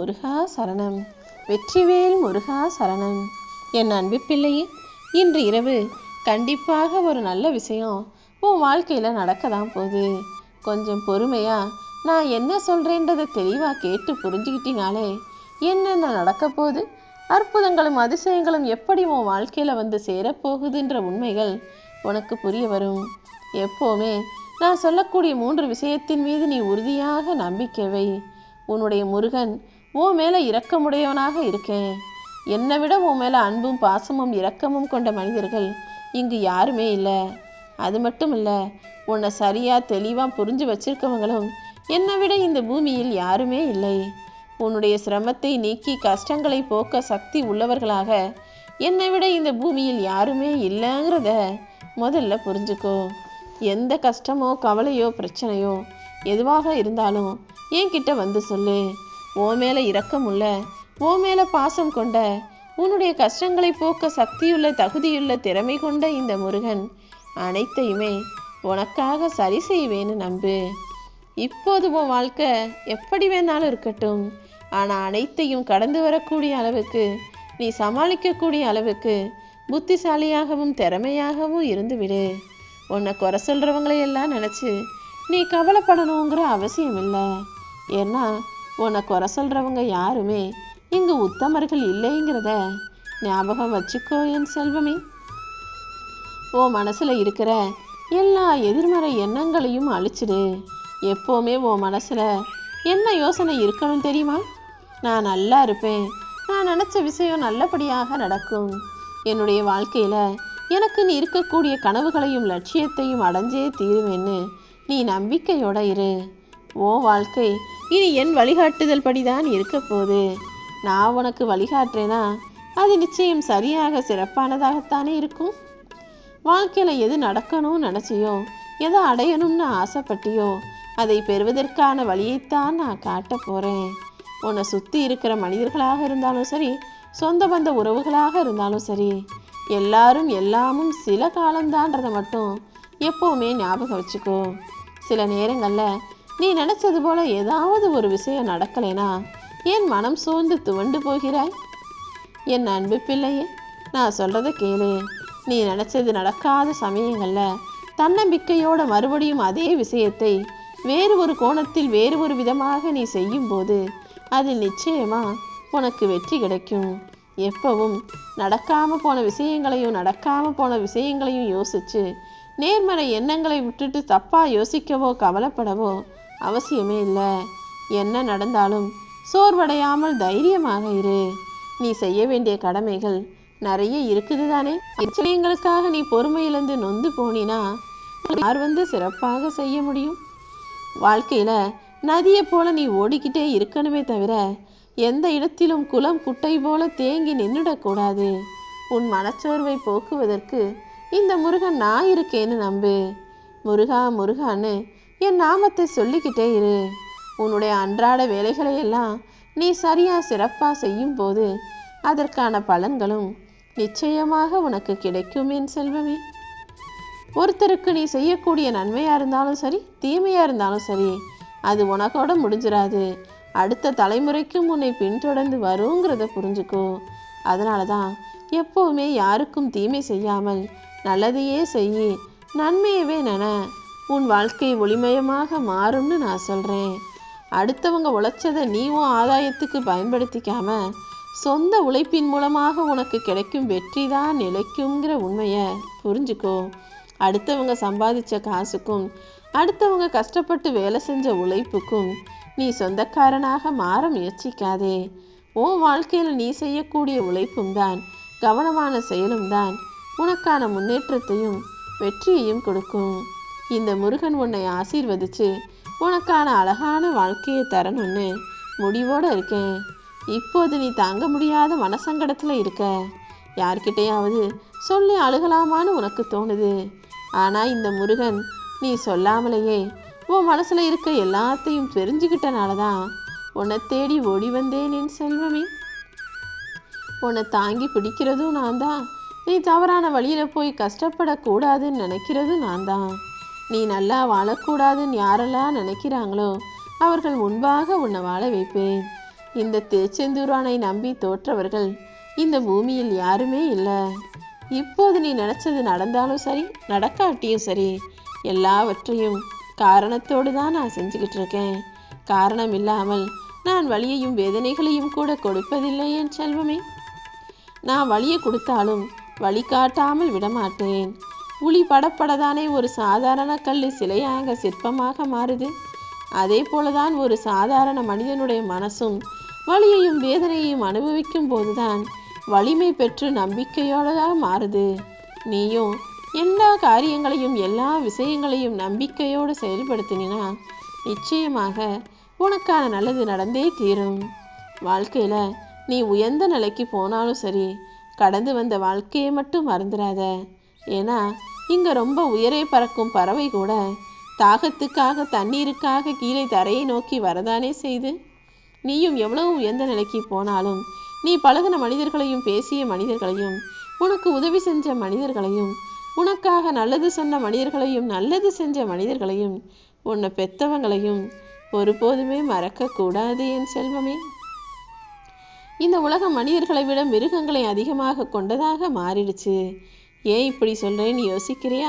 முருகா சரணம். வெற்றிவேல் முருகா சரணம். என் அன்பு பிள்ளையே இன்று இரவு கண்டிப்பாக ஒரு நல்ல விஷயம் உன் வாழ்க்கையில் நடக்க தான் போகுது. கொஞ்சம் பொறுமையாக நான் என்ன சொல்கிறேன்றதை தெளிவாக கேட்டு புரிஞ்சுக்கிட்டீங்களே என்னென்ன நடக்க போகுது அற்புதங்களும் அதிசயங்களும் எப்படி உன் வாழ்க்கையில் வந்து சேரப்போகுதுன்ற உண்மைகள் உனக்கு புரிய வரும். எப்போவுமே நான் சொல்லக்கூடிய மூன்று விஷயத்தின் மீது நீ உறுதியாக நம்பிக்கை வை. உன்னுடைய முருகன் உன் மேலே இரக்கமுடையவனாக இருக்கேன். என்னை விட உன் மேலே அன்பும் பாசமும் இரக்கமும் கொண்ட மனிதர்கள் இங்கு யாருமே இல்லை. அது மட்டும் இல்லை உன்னை சரியாக தெளிவாக புரிஞ்சு வச்சிருக்கவங்களும் என்னை விட இந்த பூமியில் யாருமே இல்லை. உன்னுடைய சிரமத்தை நீக்கி கஷ்டங்களை போக்க சக்தி உள்ளவர்களாக என்னை விட இந்த பூமியில் யாருமே இல்லைங்கிறத முதல்ல புரிஞ்சுக்கோ. எந்த கஷ்டமோ கவலையோ பிரச்சனையோ எதுவாக இருந்தாலும் என்கிட்ட வந்து சொல்லு. ஓ மேலே இரக்கம் உள்ள உன் மேலே பாசம் கொண்ட உன்னுடைய கஷ்டங்களை போக்க சக்தியுள்ள தகுதியுள்ள திறமை கொண்ட இந்த முருகன். அனைத்தையுமே உனக்காக சரி செய்வேன்னு நம்பு. இப்போது உன் வாழ்க்கை எப்படி வேணாலும் இருக்கட்டும். ஆனால் அனைத்தையும் கடந்து வரக்கூடிய அளவுக்கு நீ சமாளிக்கக்கூடிய அளவுக்கு புத்திசாலியாகவும் திறமையாகவும் இருந்து விடு உன்னை குறை சொல்கிறவங்களையெல்லாம் நினச்சி நீ கவலைப்படணுங்கிற அவசியம் இல்லை ஏன்னா உன்னை குறை சொல்கிறவங்க யாருமே இங்கு உத்தமர்கள் இல்லைங்கிறத ஞாபகம் வச்சுக்கோ என் செல்வமே. ஓ மனசில் இருக்கிற எல்லா எதிர்மறை எண்ணங்களையும் அழிச்சிடு. எப்போவுமே உன் மனசில் என்ன யோசனை இருக்கணும் தெரியுமா? நான் நல்லா இருப்பேன். நான் நினச்ச விஷயம் நல்லபடியாக நடக்கும். என்னுடைய வாழ்க்கையில் எனக்கு நீ இருக்கக்கூடிய கனவுகளையும் லட்சியத்தையும் அடைஞ்சே தீருவேன்னு நீ நம்பிக்கையோட இரு. ஓ வாழ்க்கை இனி என் வழிகாட்டுதல் படிதான் இருக்க போகுது. நான் உனக்கு வழிகாட்டுறேனா? அது நிச்சயம் சரியாக சிறப்பானதாகத்தானே இருக்கும். வாழ்க்கையில் எது நடக்கணும்னு நினச்சியோ எதை அடையணும்னு ஆசைப்பட்டியோ அதை பெறுவதற்கான வழியைத்தான் நான் காட்ட போகிறேன் உன்னை சுற்றி இருக்கிற மனிதர்களாக இருந்தாலும் சரி சொந்த பந்த உறவுகளாக இருந்தாலும் சரி எல்லாரும் எல்லாமும் சில காலம்தான்றதை மட்டும் எப்போவுமே ஞாபகம் வச்சுக்கோ. சில நேரங்களில் நீ நினச்சது போல ஏதாவது ஒரு விஷயம் நடக்கலைனா ஏன் மனம் சோர்ந்து துவண்டு போகிறாய். என் அன்பு பிள்ளையே நான் சொல்கிறத கேளு. நீ நினச்சது நடக்காத சமயங்களில் தன்னம்பிக்கையோட மறுபடியும் அதே விஷயத்தை வேறு ஒரு கோணத்தில் வேறு ஒரு விதமாக நீ செய்யும்போது அதில் நிச்சயமா உனக்கு வெற்றி கிடைக்கும். எப்பவும் நடக்காம போன விஷயங்களையும் நடக்காம போன விஷயங்களையும் யோசிச்சு நேர்மறை எண்ணங்களை விட்டுட்டு தப்பா யோசிக்கவோ கவலைப்படவோ அவசியமே இல்லை. என்ன நடந்தாலும் சோர்வடையாமல் தைரியமாக இரு. நீ செய்ய வேண்டிய கடமைகள் நிறைய இருக்குது தானே விஷயங்களுக்காக நீ பொறுமையிலிருந்து நொந்து போனினா யார் வந்து சிறப்பாக செய்ய முடியும்? வாழ்க்கையில நதியை போல நீ ஓடிக்கிட்டே இருக்கணுமே தவிர எந்த இடத்திலும் குளம் குட்டை போல தேங்கி நின்றுடக்கூடாது உன் மனச்சோர்வை போக்குவதற்கு இந்த முருகன் நான் இருக்கேன்னு நம்பு. முருகா முருகான்னு என் நாமத்தை சொல்லிக்கிட்டே இரு. உன்னுடைய அன்றாட வேலைகளை எல்லாம் நீ சரியா சிறப்பாக செய்யும் போது அதற்கான பலன்களும் நிச்சயமாக உனக்கு கிடைக்கும் என் செல்வமே. ஒருத்தருக்கு நீ செய்யக்கூடிய நன்மையாக இருந்தாலும் சரி தீமையாக இருந்தாலும் சரி அது உனக்கோட முடிஞ்சிடாது அடுத்த தலைமுறைக்கும் உன்னை பின்தொடர்ந்து வருங்கிறத புரிஞ்சுக்கோ. அதனால தான் எப்போவுமே யாருக்கும் தீமை செய்யாமல் நல்லதையே செய்யி நன்மையவே நன உன் வாழ்க்கை ஒளிமயமாக மாறும்னு நான் சொல்கிறேன் அடுத்தவங்க உழைச்சதை நீ உன் ஆதாயத்துக்கு பயன்படுத்திக்காம சொந்த உழைப்பின் மூலமாக உனக்கு கிடைக்கும் வெற்றி தான் நிலைக்குங்கிற உண்மையை புரிஞ்சுக்கோ. அடுத்தவங்க சம்பாதிச்ச காசுக்கும் அடுத்தவங்க கஷ்டப்பட்டு வேலை செஞ்ச உழைப்புக்கும் நீ சொந்தக்காரனாக மாற முயற்சிக்காதே. உன் வாழ்க்கையில் நீ செய்யக்கூடிய உழைப்பும் தான் கவனமான செயலும் தான் உனக்கான முன்னேற்றத்தையும் வெற்றியையும் கொடுக்கும். இந்த முருகன் உன்னை ஆசீர்வதிச்சு உனக்கான அழகான வாழ்க்கையை தரணும்னு முடிவோடு இருக்கேன். இப்போது நீ தாங்க முடியாத மனசங்கடத்தில் இருக்க. யார்கிட்டையாவது சொல்லி அழுகலாமான்னு உனக்கு தோணுது. ஆனால் இந்த முருகன் நீ சொல்லாமலேயே உன் மனசில் இருக்க எல்லாத்தையும் தெரிஞ்சுக்கிட்டனால தான் உன்னை தேடி ஓடி வந்தேன் என் செல்வமே. உன்னை தாங்கி பிடிக்கிறதும் நான் தான் நீ தவறான வழியில் போய் கஷ்டப்படக்கூடாதுன்னு நினைக்கிறதும் நான் தான் நீ நல்லா வாழக்கூடாதுன்னு யாரெல்லாம் நினைக்கிறாங்களோ அவர்கள் முன்பாக உன்னை வாழ வைப்பேன். இந்த திருச்செந்தூரானை நம்பி தோற்றவர்கள் இந்த பூமியில் யாருமே இல்லை. இப்போது நீ நினச்சது நடந்தாலும் சரி நடக்காட்டியும் சரி எல்லாவற்றையும் காரணத்தோடு தான் நான் செஞ்சுக்கிட்டு இருக்கேன். காரணம் இல்லாமல் நான் வழியையும் வேதனைகளையும் கூட கொடுப்பதில்லை என் செல்வமே. நான் வழியை கொடுத்தாலும் வழி காட்டாமல் விடமாட்டேன். புலி படப்படதானே ஒரு சாதாரண கல் சிலையாக சிற்பமாக மாறுது. அதே போலதான் ஒரு சாதாரண மனிதனுடைய மனசும் வலியையும் வேதனையையும் அனுபவிக்கும் போதுதான் வலிமை பெற்று நம்பிக்கையோடதாக மாறுது. நீயும் எல்லா காரியங்களையும் எல்லா விஷயங்களையும் நம்பிக்கையோடு செயல்படுத்தினா நிச்சயமாக உனக்கான நல்லது நடந்தே தீரும். வாழ்க்கையில நீ உயர்ந்த நிலைக்கு போனாலும் சரி கடந்து வந்த வாழ்க்கையை மட்டும் மறந்துடாத ஏன்னா இங்க ரொம்ப உயரே பறக்கும் பறவை கூட தாகத்துக்காக தண்ணீருக்காக கீழே தரையை நோக்கி வரதானே செய்து? நீயும் எவ்வளவு உயர்ந்த நிலைக்கு போனாலும் நீ பழகின மனிதர்களையும் பேசிய மனிதர்களையும் உனக்கு உதவி செஞ்ச மனிதர்களையும் உனக்காக நல்லது சொன்ன மனிதர்களையும் நல்லது செஞ்ச மனிதர்களையும் உன்னை பெத்தவங்களையும் ஒருபோதுமே மறக்கக்கூடாது என் செல்வமே. இந்த உலகம் மனிதர்களை விட மிருகங்களை அதிகமாக கொண்டதாக மாறிடுச்சு. ஏன் இப்படி சொல்கிறேன்னு யோசிக்கிறியா?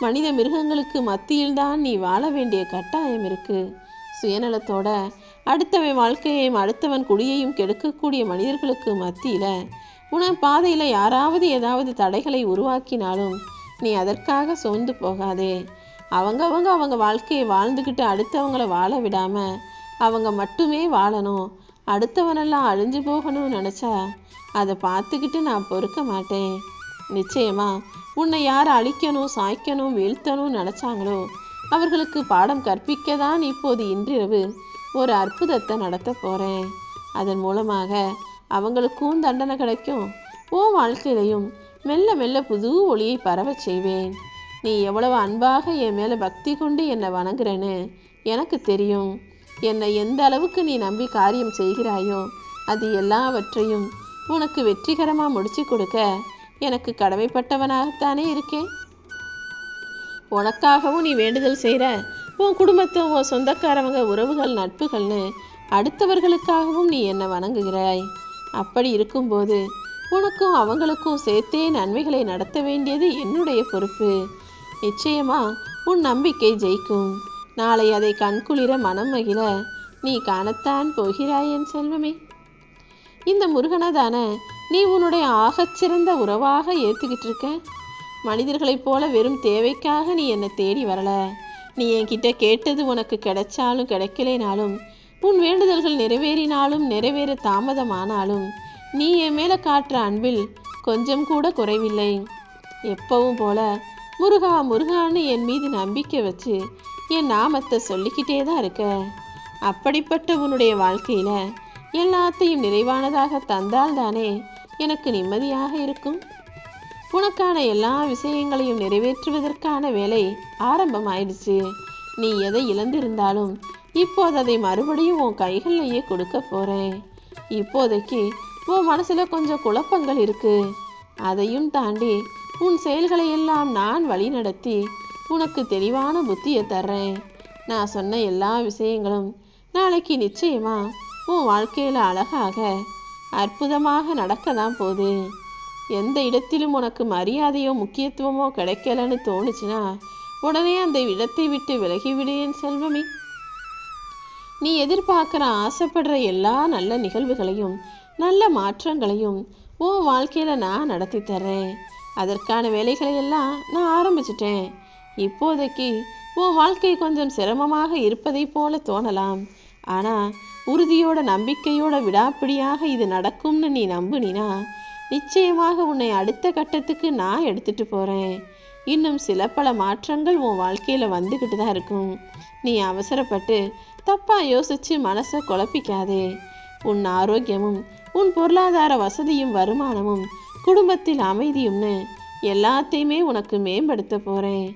மனித மிருகங்களுக்கு மத்தியில்தான் நீ வாழ வேண்டிய கட்டாயம் இருக்கு. சுயநலத்தோட அடுத்தவன் வாழ்க்கையையும் அடுத்தவன் குடியையும் கெடுக்கக்கூடிய மனிதர்களுக்கு மத்தியில் உன பாதையில் யாராவது ஏதாவது தடைகளை உருவாக்கினாலும் நீ அதற்காக சோர்ந்து போகாதே. அவங்க அவங்க அவங்க வாழ்க்கையை வாழ்ந்துக்கிட்டு அடுத்தவங்கள வாழ விடாமல் அவங்க மட்டுமே வாழணும். அடுத்தவனெல்லாம் அழிஞ்சு போகணும்னு நினச்சா அதை பார்த்துக்கிட்டு நான் பொறுக்க மாட்டேன். நிச்சயமா. உன்னை யார் அழிக்கணும் சாய்க்கணும் வீழ்த்தணும்னு நினச்சாங்களோ அவர்களுக்கு பாடம் கற்பிக்க தான் இப்போது இன்றிரவு ஒரு அற்புதத்தை நடத்த போகிறேன் அதன் மூலமாக அவங்களுக்கும் தண்டனை கிடைக்கும். ஓ வாழ்க்கையிலையும் மெல்ல மெல்ல புது ஒளியை பரவச் செய்வேன். நீ எவ்வளவு அன்பாக என் மேலே பக்தி கொண்டு என்னை வணங்குறேன்னு எனக்கு தெரியும். என்னை எந்த அளவுக்கு நீ நம்பி காரியம் செய்கிறாயோ அது எல்லாவற்றையும் உனக்கு வெற்றிகரமாக முடிச்சு கொடுக்க எனக்கு கடமைப்பட்டவனாகத்தானே இருக்கேன். உனக்காகவும் நீ வேண்டுதல் செய்கிற உன் குடும்பத்தை உன் சொந்தக்காரவங்க உறவுகள் நட்புகள்னு அடுத்தவர்களுக்காகவும் நீ என்னை வணங்குகிறாய். அப்படி இருக்கும்போது உனக்கும் அவங்களுக்கும் சேர்த்தே நன்மைகளை நடத்த வேண்டியது என்னுடைய பொறுப்பு. நிச்சயமா உன் நம்பிக்கை ஜெயிக்கும். நாளை அதை கண்குளிர மனம் மகிழ நீ காணத்தான் போகிறாய் என் செல்வமே. இந்த முருகனை தானே நீ உன்னுடைய ஆகச்சிறந்த உறவாக ஏற்றுக்கிட்டு இருக்க மனிதர்களைப் போல வெறும் தேவைக்காக நீ என்னை தேடி வரல. நீ என்கிட்ட கேட்டது உனக்கு கிடைச்சாலும் கிடைக்கலைனாலும் உன் வேண்டுதல்கள் நிறைவேறினாலும் நிறைவேற தாமதமானாலும் நீ என் மேலே காட்டுற அன்பில் கொஞ்சம் கூட குறைவில்லை. எப்பவும் போல முருகா முருகான்னு என் மீது நம்பிக்கை வச்சு என் நாமத்தை சொல்லிக்கிட்டே தான் இருக்க. அப்படிப்பட்ட உன்னுடைய வாழ்க்கையில் எல்லாத்தையும் நிறைவானதாக தந்தால் தானே எனக்கு நிம்மதியாக இருக்கும். உனக்கான எல்லா விஷயங்களையும் நிறைவேற்றுவதற்கான வேலை ஆரம்பமாயிடுச்சு. நீ எதை இழந்திருந்தாலும் இப்போது அதை மறுபடியும் உன் கைகள்லையே கொடுக்க போறேன். இப்போதைக்கு உன் மனசுல கொஞ்சம் குழப்பங்கள் இருக்கு. அதையும் தாண்டி உன் செயல்களை எல்லாம் நான் வழிநடத்தி உனக்கு தெளிவான புத்தியை தர்றேன். நான் சொன்ன எல்லா விஷயங்களும் நாளைக்கு நிச்சயமா உன் வாழ்க்கையில அழகாக அற்புதமாக நடக்க தான் போகுது. எந்த இடத்திலும் உனக்கு மரியாதையோ முக்கியத்துவமோ கிடைக்கலன்னு தோணுச்சுன்னா உடனே அந்த இடத்தை விட்டு விலகிவிடு என் செல்வமே. நீ எதிர்பார்க்குற ஆசைப்படுற எல்லா நல்ல நிகழ்வுகளையும் நல்ல மாற்றங்களையும் உன் வாழ்க்கையில் நான் நடத்தி தர்றேன். அதற்கான வேலைகளை எல்லாம் நான் ஆரம்பிச்சிட்டேன். இப்போதைக்கு உன் வாழ்க்கை கொஞ்சம் சிரமமாக இருப்பதைப் போல தோணலாம். ஆனால் உறுதியோட நம்பிக்கையோட விடாப்பிடியாக இது நடக்கும்னு நீ நம்புனினா நிச்சயமாக உன்னை அடுத்த கட்டத்துக்கு நான் எடுத்துட்டு போகிறேன் இன்னும் சில பல மாற்றங்கள் உன் வாழ்க்கையில் வந்துக்கிட்டு தான் இருக்கும். நீ அவசரப்பட்டு தப்பாக யோசிச்சு மனசை குழப்பிக்காதே. உன் ஆரோக்கியமும் உன் பொருளாதார வசதியும் வருமானமும் குடும்பத்தில் அமைதியும்னு எல்லாத்தையுமே உனக்கு மேம்படுத்த போகிறேன்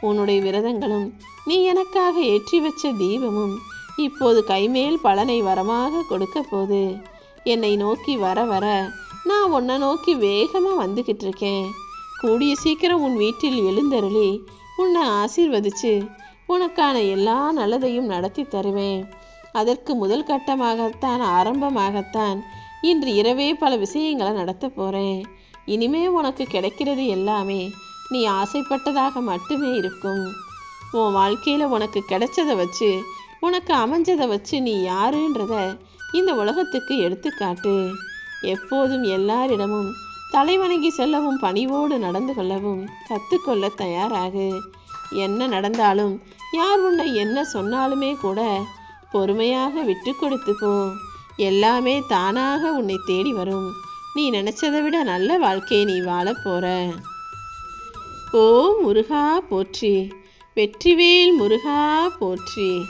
உன்னுடைய விரதங்களும் நீ எனக்காக ஏற்றி வச்ச தீபமும் இப்போது கைமேல் பலனை வரமாக கொடுக்க போகுது என்னை நோக்கி வர வர நான் உன்னை நோக்கி வேகமாக வந்துக்கிட்டு இருக்கேன் கூடிய சீக்கிரம் உன் வீட்டில் எழுந்தருளி உன்னை ஆசீர்வதிச்சு உனக்கான எல்லா நல்லதையும் நடத்தி தருவேன். அதற்கு முதல் கட்டமாகத்தான் ஆரம்பமாகத்தான் இன்று இரவே பல விஷயங்களை நடத்த போகிறேன் இனிமே உனக்கு கிடைக்கிறது எல்லாமே நீ ஆசைப்பட்டதாக மட்டுமே இருக்கும். உன் வாழ்க்கையில் உனக்கு கிடைச்சதை வச்சு உனக்கு அமைஞ்சதை வச்சு நீ யாருன்றத இந்த உலகத்துக்கு எடுத்துக்காட்டு. எப்போதும் எல்லாரிடமும் தலைவணங்கி செல்லவும் பணிவோடு நடந்து கொள்ளவும் கற்றுக்கொள்ள தயாராகு. என்ன நடந்தாலும் யார் உன்னை என்ன சொன்னாலுமே கூட பொறுமையாக விட்டு கொடுத்து போ. எல்லாமே தானாக உன்னை தேடி வரும். நீ நினைச்சதை விட நல்ல வாழ்க்கையை நீ வாழப் போற. ஓ முருகா போற்றி. வெற்றிவேல் முருகா போற்றி.